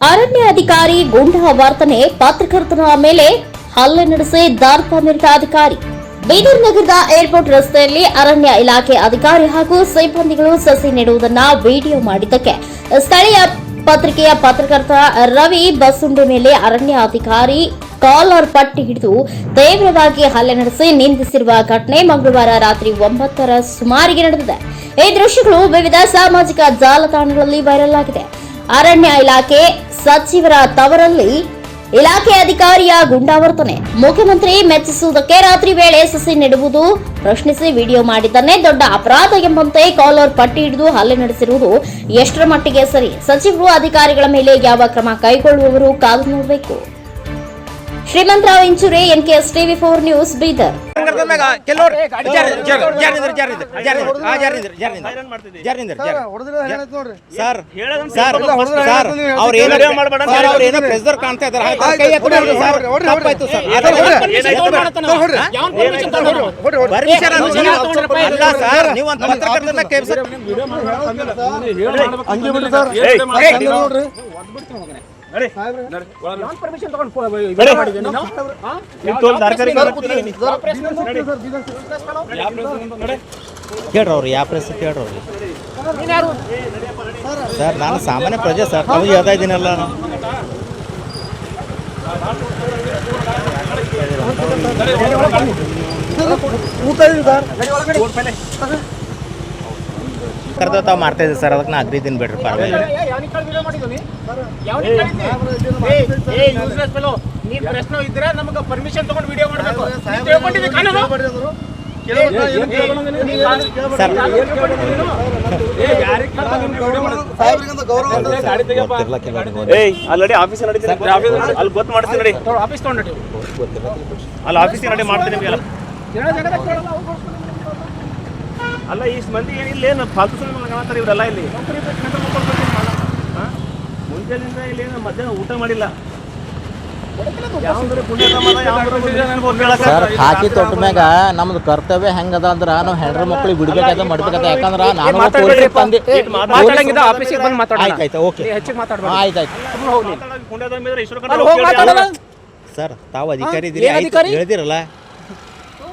ಅರಣ್ಯ ಅಧಿಕಾರಿ ಗುಂಡಾ ವರ್ತನೆ ಪತ್ರಕರ್ತನ ಮೇಲೆ ಹಲ್ಲೆ ನಡೆಸಿ ದಾರ್ಪ ಮಿರಿತ ಅಧಿಕಾರಿ. ಬೀದರ್ ನಗರದ ಏರ್ಪೋರ್ಟ್ ರಸ್ತೆಯಲ್ಲಿ ಅರಣ್ಯ ಇಲಾಖೆ ಅಧಿಕಾರಿ ಹಾಗೂ ಸಿಬ್ಬಂದಿಗಳು ಸಸಿ ನೆಡುವುದನ್ನ ವಿಡಿಯೋ ಮಾಡಿದ್ದಕ್ಕೆ. ಸ್ಥಳೀಯ ಪತ್ರಿಕೆಯ ಪತ್ರಕರ್ತ ರವಿ ಬಸ್ಸುಂಡೆ ಮೇಲೆ ಅರಣ್ಯ ಅಧಿಕಾರಿ ಕಾಲರ್ ಪಟ್ಟಿ ಹಿಡಿದು ತೀವ್ರವಾಗಿ ಹಲ್ಲೆ ನಡೆಸಿ ನಿಂದಿಸಿರುವ ಘಟನೆ ಮಂಗಳವಾರ ರಾತ್ರಿ ಒಂಬತ್ತರ ಸುಮಾರಿಗೆ ನಡೆದಿದೆ. ಈ ದೃಶ್ಯಗಳು ವಿವಿಧ ಸಾಮಾಜಿಕ ಜಾಲತಾಣಗಳಲ್ಲಿ ವೈರಲ್ ಆಗಿದೆ. ಅರಣ್ಯ ಇಲಾಖೆ ಸಚಿವರ ತವರಲ್ಲಿ ಇಲಾಖೆ ಅಧಿಕಾರಿಯ ಗುಂಡಾವರ್ತನೆ. ಮುಖ್ಯಮಂತ್ರಿ ಮೆಚ್ಚಿಸುವುದಕ್ಕೆ ರಾತ್ರಿ ವೇಳೆ ಸಸಿ ನೆಡುವುದು ಪ್ರಶ್ನಿಸಿ ವಿಡಿಯೋ ಮಾಡಿದ್ದನ್ನೇ ದೊಡ್ಡ ಅಪರಾಧ ಎಂಬಂತೆ ಕಾಲರ್ ಪಟ್ಟಿ ಹಿಡಿದು ಹಲ್ಲೆ ನಡೆಸಿರುವುದು ಎಷ್ಟರ ಮಟ್ಟಿಗೆ ಸರಿ? ಸಚಿವರು ಅಧಿಕಾರಿಗಳ ಮೇಲೆ ಯಾವ ಕ್ರಮ ಕೈಗೊಳ್ಳುವವರು ಕಾದು ನೋಡಬೇಕು. Shrimantrao Inchure, NKS TV four news, Bidar. ಕರ್ಕೊಂಡ್ ಮ್ಯಾಗ ಕೆಲವ್ರು ಜಾರ್ ಜಾರ್ ಜಾರಿಂದ್ರ ಜಾರಿಂದ್ರ ಜಾರಿಂದ್ರ ಆ ಜಾರಿಂದ್ರ ಜಾರಿಂದ್ರ ಜಾರಿಂದ್ರ ಜಾರ್ ಸರ್ ಸರ್ ಸರ್ ಅವ್ರ ಏನೋ ಸರ್ ಅವ್ರ ಏನೋ ಪ್ರೆಸರ್ ಕಾಣ್ತಾ ಇದ್ದಾರೆ ಕೈ ಎತ್ತಿ ನೋಡ್ರಿ ಸರ್ ತಪ್ಪಾಯ್ತು ಸರ್ ಅಲ್ಲ ಸರ್ ನೀವು ಒಂದು ಪತ್ರಕರ್ತನ ಕೇಳಿಸ ಹಂಗೆ ಬಿಡ್ರಿ ಸರ್ ನೋಡ್ರಿ ಕೇಳ್ರಿ ಅವ್ರು ಯಾವ ಪ್ರೆಸ್ ಕೇಳ್ರಿ ಸರ್ ನಾನು ಸಾಮಾನ್ಯ ಪ್ರಜೆ ಸರ್. ತಾವು ಹೇಳ್ತಾ ಇದ್ದೀನಲ್ಲ ನಾನು ಊಟ ಇದೆ ಸರ್ ಕರೆದ ತಾವು ಮಾಡ್ತಾ ಇದ್ದೀವಿ ಸರ್ ಅದಕ್ಕೆ ನಾ ಅಗ್ರಿದ್ದೀನಿ ಬಿಡ್ರಿ ಪರವಾಗಿಲ್ಲ. ನೀನ್ ಪ್ರಶ್ನೆ ಇದ್ರೆ ನಮಗೆ ಪರ್ಮಿಷನ್ ತಗೊಂಡು ವಿಡಿಯೋ ಮಾಡಬೇಕು. ಕಾನೂನು? ಸರ್ ಏಯ್ ಆಲ್ರೆಡಿ ಆಫೀಸ್ ನಡೀತೀನಿ ಅಲ್ಲಿ ಗೊತ್ತು ಮಾಡ್ತೀನಿ ನೋಡಿ. ಆಫೀಸ್ ತಗೊಂಡು ಅಲ್ಲಿ ಆಫೀಸ್ ನಡಿ ಮಾಡ್ತೀನಿ ನಿಮಗೆಲ್ಲ. ಅಲ್ಲ ಇಷ್ಟು ಮಂದಿ ಏನಿಲ್ಲ ಏನು ಫಾಲ್ತು ಸುಮ್ಮನೆ ಕಾಣ್ತಾರೆ ಇವರೆಲ್ಲ ಇಲ್ಲಿ? ಮುಂಜಾನೆಯಿಂದ ಮುಂಜಾನಿಂದ ಇಲ್ಲಿ ಏನು ಮಧ್ಯಾಹ್ನ ಊಟ ಮಾಡಿಲ್ಲ. ಸರ್ ಹಾಕಿ ತೊಟ್ಟ ಮ್ಯಾಗ ನಮ್ದು ಕರ್ತವ್ಯ ಹೆಂಗದ ಅಂದ್ರ ನಾವು ಹೆಣ್ರ ಮಕ್ಳಿಗೆ ಬಿಡ್ಬೇಕಾದ ಮಾಡ್ಬೇಕಾದ ಯಾಕಂದ್ರ ನಾನು ತಂದೆ ಓಕೆ. ಆಯ್ತಾಯ್ತು ಸರ್ ತಾವು ಅಧಿಕಾರಿ ಇದೀರಿ ಇದ್ದೀರಿ? ಹೇಳ್ದಿರಲ್ಲ.